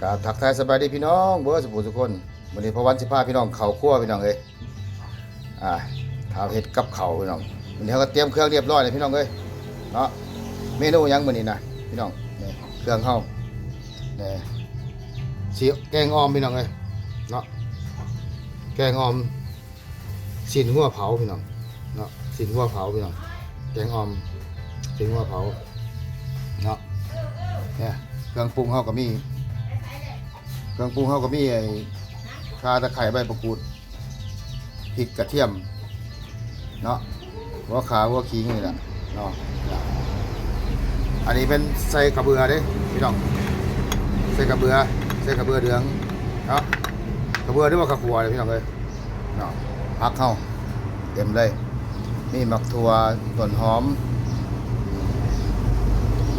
กราบทักทายสบายดีพี่น้องเบอร์สุภูทุกคนวันนี้พระวันสิพาพี่น้องเข่าคั่วพี่น้องเอ้ยอ่าทำเห็ดกับเข่าพี่น้องวันนี้เขาก็เตรียมเครื่องเรียบร้อยเลยพี่น้องเอ้ยเนาะเมนูยังมื้อนี้นะพี่น้องนี่เครื่องเฮานี่สีแกงออมพี่น้องเอ้ยเนาะแกงออมสินหัวเผาพี่น้องเนาะสินหัวเผาพี่น้องแกงออมสินหัวเผาเนาะเนี่ยเครื่องปรุงเฮาก็มี เครื่องปรุงเขาก็มีไอ้ข่าตะไคร้ใบประกูดพริกกระเทียม เนาะหัวขาหัวขิงนี่แหละเนาะอันนี้เป็นใส่กระเบือเด้พี่น้องใส่กระเบือใส่กระเบือเหลืองเนาะกระเบือหรือว่ากระขัวเลยพี่น้องเลยเนาะพักเข้าเต็มเลยมีหมักถั่วต้นหอม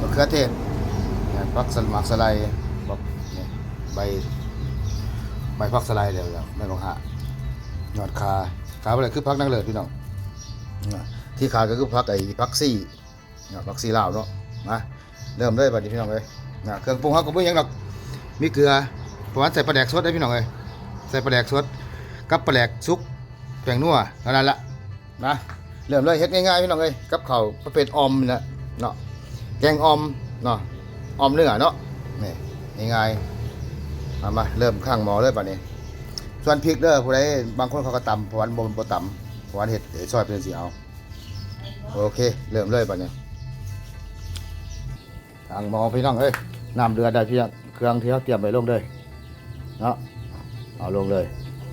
มะเขือเทศผักสลมักสไลด์บักเนี่ย ใบใบพักสไลด์เดี๋ยวไม่ลงหะยอดคาขาอะไรคือพักนักเลิศพี่น้องที่ขาก็คือพักไอ้พักซี่พักซี่ลาวเนาะมาเริ่มเลยบัดนี้พี่น้องเลยนะเครื่องปรุงเขาก็ไม่ยังดอกมีเกลือประมาณใส่ปลาแดกสดได้พี่น้องเลยใส่ปลาแดกสดกับปลาแดกซุกแป้งนัวเท่านั้นละนะเริ่มเลยเฮ็ดง่ายๆพี่น้องเลยกับข้าวประเภทออมนะเนาะแกงออมเนาะออมเนื้อเนาะนี่ง่ายๆ มามาเริ่มข้างหมอเลยป่ะนี้ส่วนพริกเด้อผู้ใดบางคนเขาก็ตำเพราะวันบนบ่ตำเพราะวันเห็ดเดี๋ยซอยเป็นสีเอาโอเค เริ่มเลยป่ะนี้ข้างหมอพี่น้องเอ้ยน้ำเดือดได้พี่น้องเครื่องที่เขาเตรียมไว้ลงเลยเนาะเอาลงเลย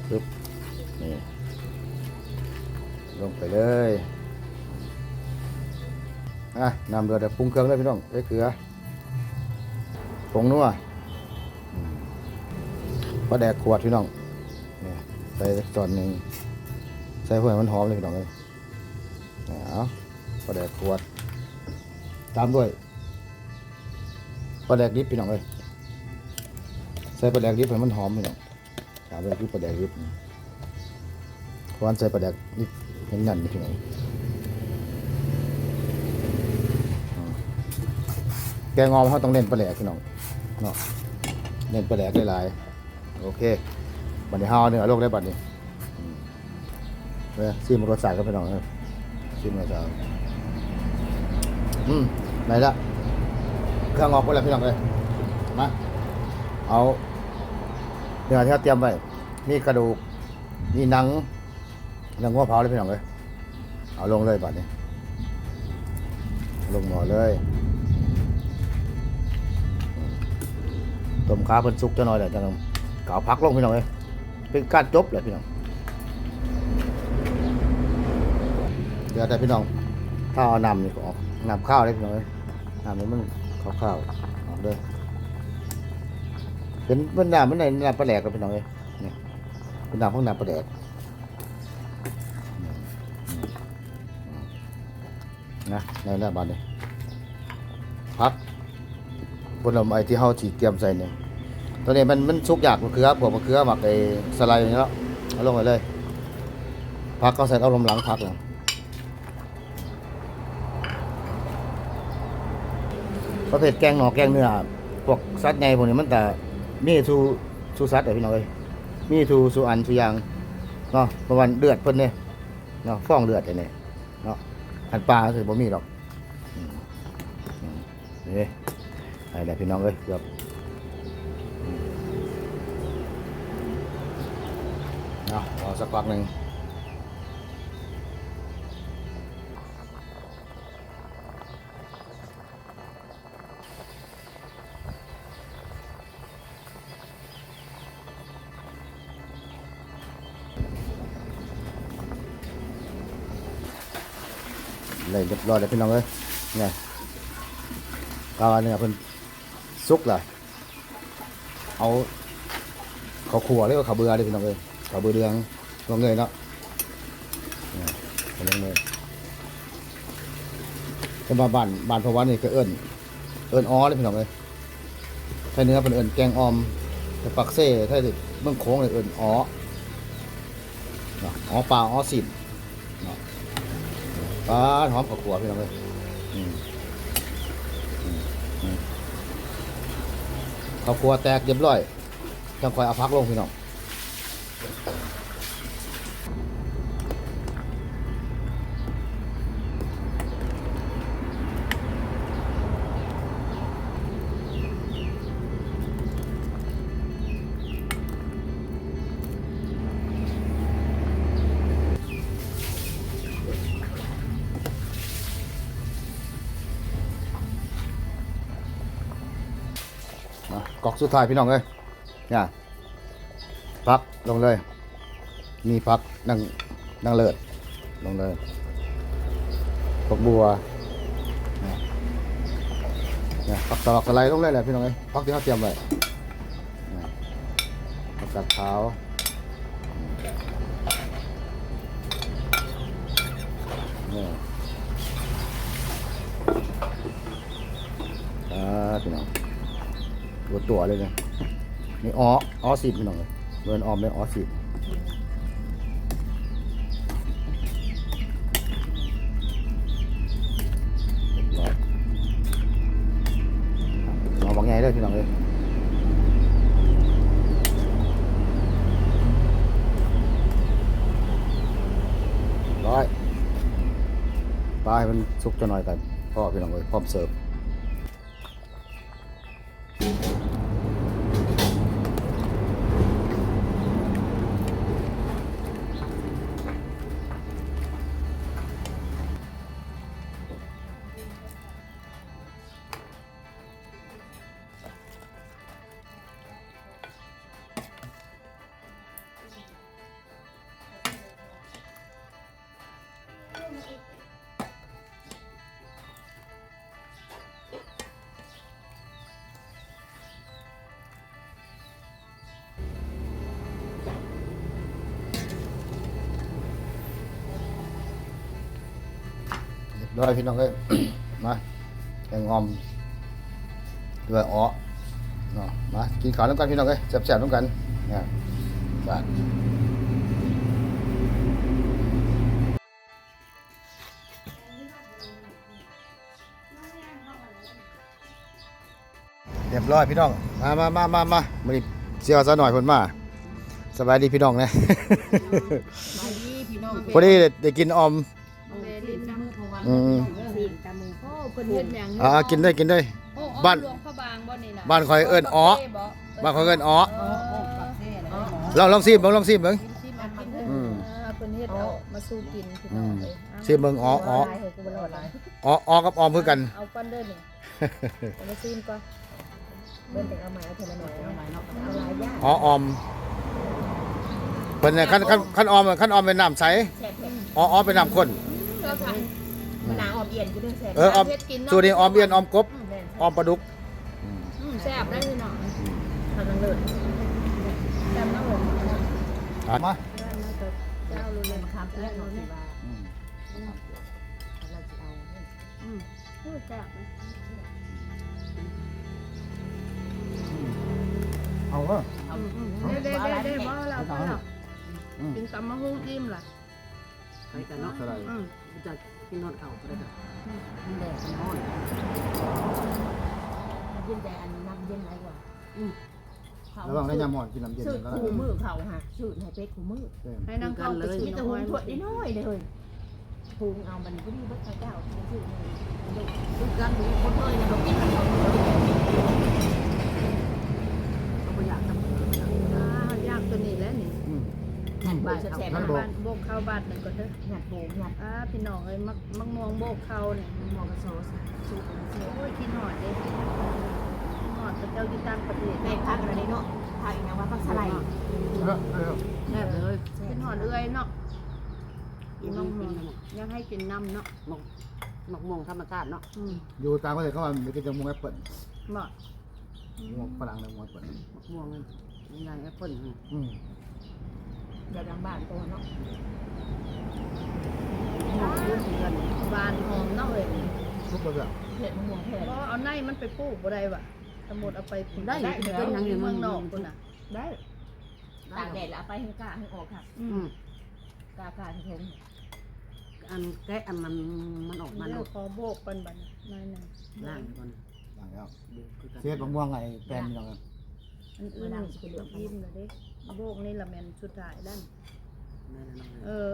ปึ๊บนี่ลงไปเลยอะน้ำเดือดเดี๋ยวปรุงเครื่องเลยพี่น้องใส่เกลือผงนัว ปลาแดกขวดพี่น้องนี่ใส่จอนหนึ่งใส่เพื่อให้มันหอมเลยพี่น้องเลยนี่เอาปลาแดกขวด ตามด้วยปลาแดกดิบพี่น้องเลยใส่ปลาแดกดิบให้มันหอมพี่น้องตามด้วยคือปลาแดกดิบควรใส่ปลาแดกดิบให้แน่นพี่น้องแกงอมเขาต้องเน้นปลาแดกพี่น้องเนาะเน้นปลาแดกหลายๆ โอเคบัดนี้ห้าเอาเนื้อลงได้บัดนี้อืมเว้ยซีมรสชาติก็ไปน้องครับซีมรสชาติอืมไหนละเครื่องออกไปแล้วพี่น้องเลยมาเอาเนื้อที่เราเตรียมไว้มีกระดูกมีหนังหนังหัวเผาเลยพี่น้องเลยเอาลงเลยบัดนี้ ลงหมอเลยต้มขาเพิ่นสุกจะน่อยแหละจัง ก็เอาพักลงพี่น้องเลยเป็นการจบเลยพี่น้องเดี๋ยวแต่พี่น้องถ้าเอานำนี่ก็ออกนำข้าวได้พี่น้องเลยนำนี่มันข้าวข้าวออกเลยเป็นเป็นน้ำมันในน้ำปลาแหลกเลยพี่น้องเลยนี่เป็นน้ำพวกน้ำปลาแหลกนะในหน้าบ้านนี่พักบนลมไอที่เฮาจีเตรียมใส่เนี่ย ตัวนี้มันมันสุกยากมะเขือพวกมะเขือหมักไอ้สไลด์นี่แล้วเอาลงไปเลยพักก็ใส่เอาลมหลังพักเลยประเภทแกงหนอกแกงเนื้อพวกสัตว์ใหญ่พวกนี้มันแต่มีทูทูสัตว์ไอ้พี่น้องเอ้ยมีทูสูอันสูยางเนาะประมาณเดือดเพิ่นเนี่ยเนาะฟ้องเดือดเนี่ยเนาะอันปลาคือบ่มีหรอกนี่ไอ้แหละพี่น้องเอ้ยเกือบ เอาเอสักพักหนึ่งเลยเรียบร้อยเลยพี่น้องเอ้ยเนี่ยกาวาเนี่ยเพิ่นสุกเลยเอาเขาขัวหรือว่าเขาวเบื่อเลยพี่น้องเอ้ย เขาวเบือเดืองลองเลยเนาะเนี่ยเองเลยเป็นบ้านบ้านบ้านพะวันนี่ก็เอิ้นเอิ้นอ้อเลยพี่น้องเลยไทยเนื้อเป็นเอิ้นแกงออมแต่ปักเซ่ไทยเมืองโค้งเลยเอิ้นอ้ออ้อปลาอ้อสินเนาะปลาหอมกับขัวพี่น้องเลยข้าวคัวแตกเรียบร้อยจังคอยเอาพักลงพี่น้อง กอกสุดท้ายพี่น้องเอ้ยเนี่ยพัก ลงเลย มีพักนั่งนั่งเลิศลงเลยผักบัวนะผักตลอกสไลด์ลงเลยแหละพี่น้องเอ้ยพักที่เขาเตรียมไว้ผักกาดขาวเนี่อ่าพี่น้องตัวตัวเลยเนี่ยนี่อ๋ออ๋อสิบพี่น้องเลย เงินออมเลยอ๋อสิบเอาบางไงเลยพี่น้องเลยร้อยปลาให้มันสุกจะหน่อยกันพ่อพี่น้องเลยพร้อมเสิร์ฟ เรียบร้อยพี่น้องเอ้ยมาแกงออมด้วยอ๋อเนาะมากินข้าวน้ำกันพี่น้องเอ้ยแซ่บๆน้ำกันเนี่ยบาดเรียบร้อยพี่น้อง มามามามามามาดิเสียวซะหน่อยเพิ่นมา สบายดีพี่น้องนะไปดีพี่น้อง พอดีได้กินออม อืมสินตามือโอ้เพิ่นเฮ็ดหยังอ่ากินได้กินได้ โอ้บ้าน หลวงพระบางบ่นี่น่ะบ้านคอยเอิ้นอ๋อบ้านเขาเอิ้นอ๋ออ๋ออ๋อปักเซ่นะลองลองซิมเบิ่งลองซิมเบิ่งกินสิมากินเถอะอืมอ่าเพิ่นเฮ็ดเอามาสู้กินพี่น้องเอ้ยซิมเบิ่งอ๋ออ๋อลายให้กูบ่รอดหลายอ๋ออ๋อกับออมคือกัน เอาก่อนเด้อนี่เอามาซิมก่อนเบิ่งแต่เอาใหม่เอาเท่านั้นหน่อยเอาใหม่เนาะเอาหลายอย่างอ๋อออมเพิ่นน่ะคันคันคันออมคันออมเป็นน้ำใสแซ่บแซ่บอ๋ออ๋อเป็นน้ำข้นเราทาน มะนาวอ่อนเอียนกูด้วยแซ่บเออออมเฮ็ดกินเนาะสูตรนี้ออมเอียนออมกบแม่นออมปลาดุกอืมแซ่บได้พี่น้องทางนั้นเลยแซ่บนะผมอะมาเจ้ารู้เลยมะขามเปียกเนาะที่ว่าอืมเราจะเอาอืมพูดแซ่บนะเอาเออเอาอืมๆเด้ๆๆๆบ่แล้วบ่แล้วอืมกินตำมะฮุ่งอิ่มล่ะไปกันเนาะเท่าไหร่อืมจะ กินนอนเข่าก็ได้ดอกมันแดดนอนมันเย็นแต่อันน้ำเย็นไรกว่าเขาระวังได้ยามหมอนกินน้ำเย็นชื่อกันก็ได้คู่มือเขาฮะชื่อให้เป็ดคู่มือให้นั่งเข้าไปซื้มีอแต่น้หุองยงถวดน้อยๆเลยหุงเอามันก็ดีบัดเจ้าชื่อนี่ลูกกันมีคนเลยนะบอกกินมันหมด เขาไม่อยากทำ อ่ายากตัวนี้แหล้วนี่ อืม หันบ้านแซ่บนั่นๆบอกบ้านโบกเข้าบ้านหนึ่งก่อนเด้อหยัดโบกหยัดอ่าพี่น้องเอ้ยมักมักมองโบกเข้าเนี่ยหมอกระโซสูตรเสียโอ้ยคิดหอดเด้คิดหอดพระเจ้าที่ตั้งประเทศแม่พักอะไรเนาะพาอีกนะว่าพักสไลด์เออเออแซ่บเลยคิดหอดเอื้อยเนาะกินน้น้อองงมกิอนงกันยังให้กินน้ำเนาะหมกหมกมงธรรมชาติเนาะอืมอยู่ต่างประเทศเขาว่ามีกินจมูกแอปเปิ้ลเหมาะหมกฝรั่งเลยหมกแอปเปิ้ลหมกม่วงเลยยายแอปเปิ้ลอืม เดี๋ยวลำบ้านตัวเนาะหมกยืดเงินบานหอมเนาะเอ้ยทุกคนเลยเผ็ดมะม่วงแผ่เพราะเอาในมันไปปลูกบ่ได้ว่ะสมมุติเอาไปปลูกได้ได้เป็นยังออยู่เมืเมือองงนนออกกพุ่นน่ะ ได้ตากแดดแล้วเอาไปให้กาให้ออกค่ะอือืมมกากาเทงอันแกะอันมันมันออกมาเดี๋แล้ยววขอโบกปันบัดนหน่อยหนึงล่างก่อนต่างแล้วคือกันเสียบมะม่วงไงแปลนพี่น้องกันอ อันอื่นสิเป็นยิ้มเลยเด้โบกนี่ละแม่นสุดท้ายด้านแม่นน้องเอเอ้ยอ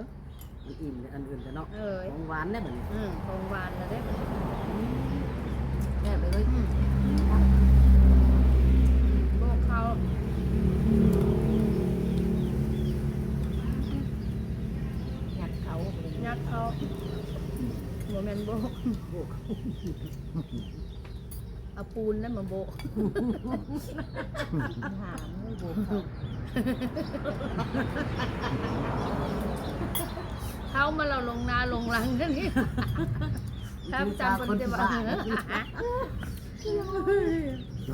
มันอิ่มเลยอันอื่นแต่เนาะเออของหวานได้เหมือนอืมของหวานแล้วได้บัดนี้แม่ไปเลยอืมโบกเขาหยัดเขายัดเขาบ่แม่นโบก โอ้ เอาปูนนั่นมาโบกหามไม่โบกเขาเขามาเราลงนาลงหลังกันนี่ทำจำคนจะว่า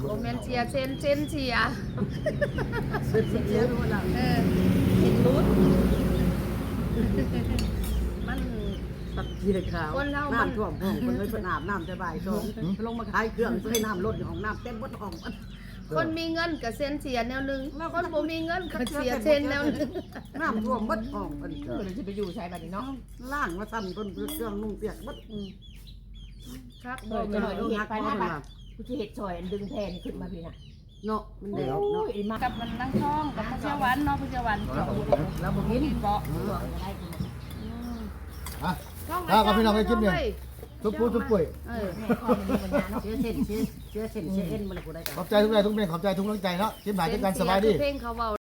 โอเมนเชียเซนเซนเชียเสร็จเยอะด้วยล่ะเออเห็นรุดมัน ตัดขี้ขาวคนเรามัน น้ำท่วมห้องคนเลยเพิ่นอาบน้ำแต่บ่ายสองลงมาขายเครื่องซื้อน้ำรถอยู่ห้องน้ำเต็มหมดห้องมันคนมีเงินกับเซนเชียแนวหนึงคนบ่มีเงินกับเชียเซนแนวหนึงน้ำท่วมหมดห้องมันเดี๋ยวจะไปอยู่ใช้บัดนี้เนาะล่างมาสั่นเพิ่นเครื่องนุ่งเปียกหมดครับเอบ่อจะแม่หน่อยนเห็ดไปหน้าบ้านกูจะเห็ดซอยดึงแทนขึ้นมาพี่น่ะเนาะมันแดดโอ้เนาะยมากับมันนั่งท้องกับพระเจ้าหวันเนาะพระเจ้าหวันแล้วบ่กินเบาะตัวอะไรกูอะ ท้องถ้ากับพี่น้องให้กินเนี่ย ทุบปูทุบปุ้ยเออแม่ข้อมันมีปัญญาเนาะเสียเส้นเสียเสียเส้นเสียเอ็นมันละกูได้ขอบใจทุกท่านทุกเมนขอบใจทุกกำลังใจเนาะคลิปหน้าเจอกันสบายดี เพลงเขาเบา